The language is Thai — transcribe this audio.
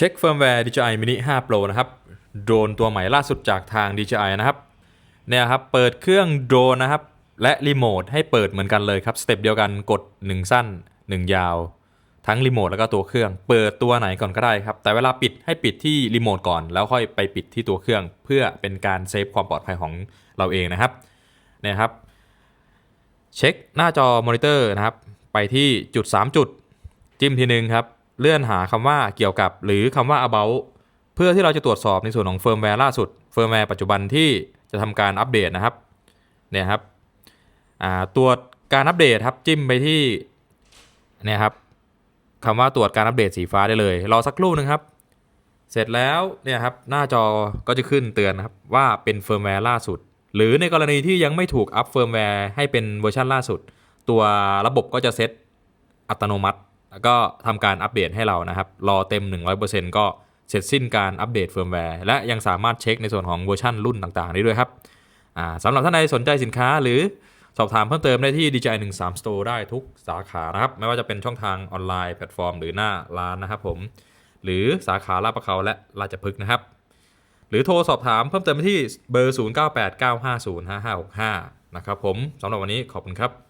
เช็คเฟิร์มแวร์ DJI Mini 5 Pro นะครับโดรนตัวใหม่ล่าสุดจากทาง DJI นะครับเนี่ยครับเปิดเครื่องโดรนนะครับและรีโมทให้เปิดเหมือนกันเลยครับสเต็ปเดียวกันกด 1 สั้น 1 ยาว ทั้งรีโมทแล้วก็ตัวเครื่อง เปิดตัวไหนก่อนก็ได้ครับ แต่เวลาปิดให้ปิดที่รีโมทก่อน แล้วค่อยไปปิดที่ตัวเครื่อง เพื่อเป็นการเซฟความปลอดภัยของเราเองนะครับเนี่ยครับเช็คหน้าจอมอนิเตอร์นะครับไปที่จุด 3 จุดจิ้มทีนึงครับ เลื่อนหาคำว่าเกี่ยวกับหรือคำว่า about เพื่อที่เราจะตรวจสอบในส่วนของเฟิร์มแวร์ล่าสุด เฟิร์มแวร์ปัจจุบันที่จะทำการอัปเดตนะครับ เนี่ยครับตรวจการอัปเดตครับจิ้มไปที่ เนี่ยครับคำว่าตรวจการอัปเดตสีฟ้าได้เลย รอสักครู่หนึงครับ เสร็จแล้วเนี่ยครับหน้าจอก็จะขึ้นเตือนนะครับว่าเป็นเฟิร์มแวร์ล่าสุด หรือในกรณีที่ยังไม่ถูกอัพเฟิร์มแวร์ให้เป็นเวอร์ชันล่าสุด ตัวระบบก็จะเซตอัตโนมัติ แล้วก็ทำการอัปเดตให้เรานะครับ รอเต็ม 100%ก็เสร็จสิ้นการอัปเดตเฟิร์มแวร์ และยังสามารถเช็คในส่วนของเวอร์ชันรุ่นต่างๆ ได้ด้วยครับสำหรับท่านใดสนใจสินค้าหรือสอบถามเพิ่มเติมได้ที่ DJI 13 Store ได้ทุกสาขานะครับ ไม่ว่าจะเป็นช่องทางออนไลน์แพลตฟอร์ม หรือหน้าร้านนะครับผม หรือสาขาลาดประเขาและราชพฤกษ์นะครับ หรือโทรสอบถามเพิ่มเติมที่เบอร์ 0989505565 นะครับผมสำหรับวันนี้ขอบคุณครับ